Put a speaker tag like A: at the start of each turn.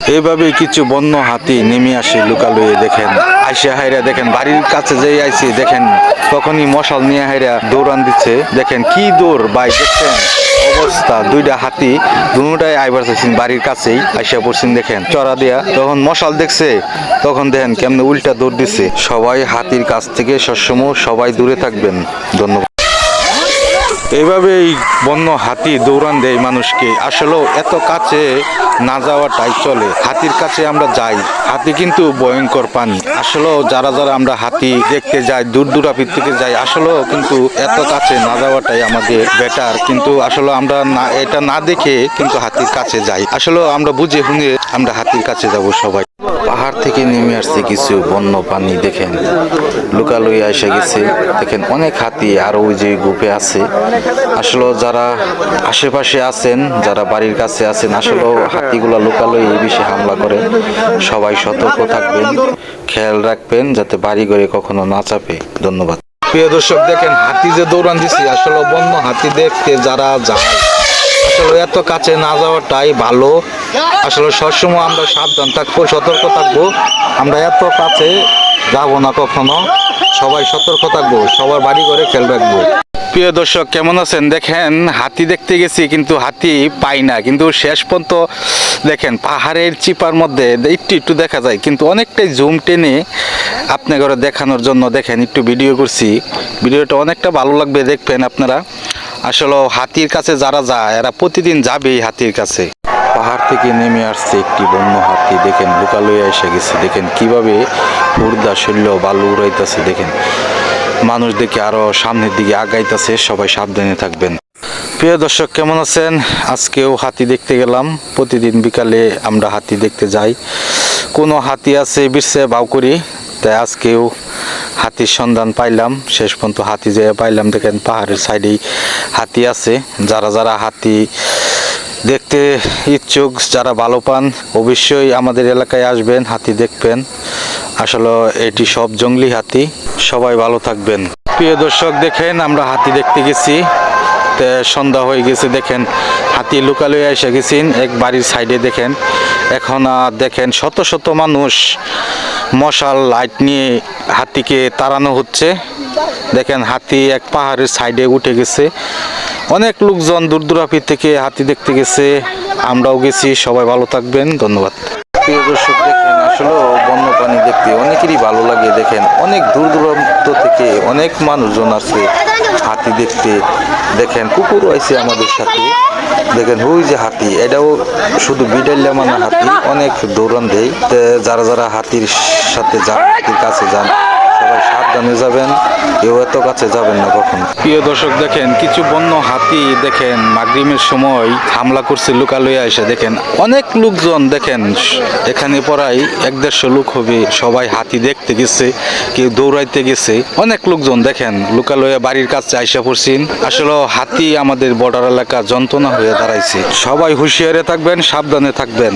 A: এইভাবে কিছু বন্য হাতি নেমে আসে লুকালুয়ে দেখেন। আইসা হাইরা দেখেন, বাড়ির কাছে যেই আইসি দেখেন, তখনই মশাল নিয়ে হাইরা দৌড়ান দিচ্ছে। দেখেন কি দৌড় বাই দেখছেন? অবস্থা, দুইটা হাতি দুটাই আইবার চাইছেন বাড়ির কাছেই, আইসা পড়ছেন দেখেন, চড়া দিয়া। তখন মশাল দেখছে, তখন দেখেন কেমনে উল্টা দৌড় দিছে সবাই হাতির কাছ থেকে সবসময় সবাই দূরে থাকবেন। ধন্যবাদ। এইভাবেই বন্য হাতি দৌড়ান দেয় মানুষকে। আসলেও এত কাছে না যাওয়াটাই চলে। হাতির কাছে আমরা যাই। হাতি কিন্তু ভয়ঙ্কর প্রাণী আসলেও যারা যারা আমরা হাতি দেখতে যাই, দূর দূরাপির থেকে যাই, আসলেও কিন্তু এত কাছে না যাওয়াটাই আমাদের বেটার কিন্তু আসলে আমরা না, এটা না দেখে কিন্তু হাতির কাছে যাই। আসলে আমরা বুঝে শুনে আমরা হাতির কাছে যাব সবাই। পাহাড় থেকে নেমে আসছে কিছু বন্য প্রাণী, দেখেন। লুকালুই এসে গেছে। দেখেন, অনেক হাতি আর ওই যে গ্রুপে আছে। আসলে যারা আশেপাশে আছেন, যারা বাড়ির কাছে আছেন, আসলে হাতিগুলা লুকালুই বেশি হামলা করে। সবাই সতর্ক থাকবেন, খেয়াল রাখবেন, যাতে বাড়ি ঘরে কখনো না চাপে। ধন্যবাদ। প্রিয় দর্শক, দেখেন, হাতি যে দৌড়ান দিছি, আসলে বন্য হাতি দেখতে যারা যায় আসলে এত কাছে না যাওয়াটাই ভালো। আসলে সবসময় আমরা সাবধান থাকব, সতর্ক থাকব। আমরা এত কাছে যাব না কখনো। সবাই সতর্ক থাকব, সবার বাড়ি করে খেয়াল রাখব। প্রিয় দর্শক, কেমন আছেন? দেখেন, হাতি দেখতে গেছি, কিন্তু হাতি পাই না। কিন্তু শেষ পর্যন্ত দেখেন, পাহাড়ের চিপার মধ্যে একটু একটু দেখা যায়। কিন্তু অনেকটাই জুম টেনে আপনাকে দেখানোর জন্য দেখেন, একটু ভিডিও করছি। ভিডিওটা অনেকটা ভালো লাগবে দেখবেন আপনারা। আসলে হাতির কাছে যারা যায়, এরা প্রতিদিন যাবে এই হাতির কাছে। থেকে নেমে আসছে একটি বন্য হাতি। দেখেন লুকালয়ে এসে গেছে। দেখেন, কীভাবে হুর্দা শৈল্য বালু উড়াইতেছে, দেখেন। মানুষ দেখে আরও সামনের দিকে আগাইতেছে, সবাই সাবধানে থাকবেন। প্রিয় দর্শক, কেমন আছেন? আজকেও হাতি দেখতে গেলাম। প্রতিদিন বিকালে আমরা হাতি দেখতে যাই। কোনো হাতি আছে বিশ্বে বাউ করি। তাই আজকেও হাতির সন্ধান পাইলাম। শেষ পর্যন্ত হাতি যেয়ে পাইলাম। দেখেন, পাহাড়ের সাইডেই হাতি আছে। যারা যারা হাতি দেখতে ইচ্ছুক যারা ভালো পান, অবশ্যই আমাদের এলাকায় আসবেন, হাতি দেখবেন। আসলে এটি সব জঙ্গলি হাতি, সবাই ভালো থাকবেন। প্রিয় দর্শক, দেখেন আমরা হাতি দেখতে গেছি। সন্ধ্যা হয়ে গেছে, দেখেন হাতি লুকালয়ে এসে গেছেন, এক বাড়ির সাইডে দেখেন। এখন দেখেন শত শত মানুষ মশাল, লাইট নিয়ে হাতিকে তাড়ানো হচ্ছে। দেখেন হাতি এক পাহাড়ের সাইডে উঠে গেছে। অনেক লোকজন দূর দূরাপির থেকে হাতি দেখতে গেছে। আমরাও গেছি, সবাই ভালো থাকবেন, ধন্যবাদ। প্রিয় দর্শক, দেখেন, আসলে বন্যপ্রাণী দেখতে অনেকেরই ভালো লাগে। দেখেন, অনেক দূর দূরান্ত থেকে অনেক মানুষজন আছে হাতি দেখতে। দেখেন কুকুরও আছে আমাদের সাথে। দেখেন, ওই যে হাতি, এটাও শুধু বিডাইলা মানে হাতি, অনেক দৌড়ান দেয়। যারা যারা হাতির সাথে যান, হাতির কাছে যান সবাই সাবধানে যাবেন, কেউ এত কাছে যাবেন না কখনো। প্রিয় দর্শক, দেখেন, কিছু বন্য হাতি, দেখেন মাগরিমের সময় হামলা করছে লুকালয়ে এসে দেখেন, অনেক লোকজন, দেখেন, এখানে পড়াই এক দেড়শো লোক হবে, সবাই হাতি দেখতে গেছে, কেউ দৌড়াইতে গেছে। অনেক লোকজন, দেখেন, লুকালয়ে বাড়ির কাছে আইসা পড়ছেন। আসলে হাতি আমাদের বর্ডার এলাকা যন্ত্রণা হয়ে দাঁড়াইছে। সবাই হুঁশিয়ারে থাকবেন, সাবধানে থাকবেন।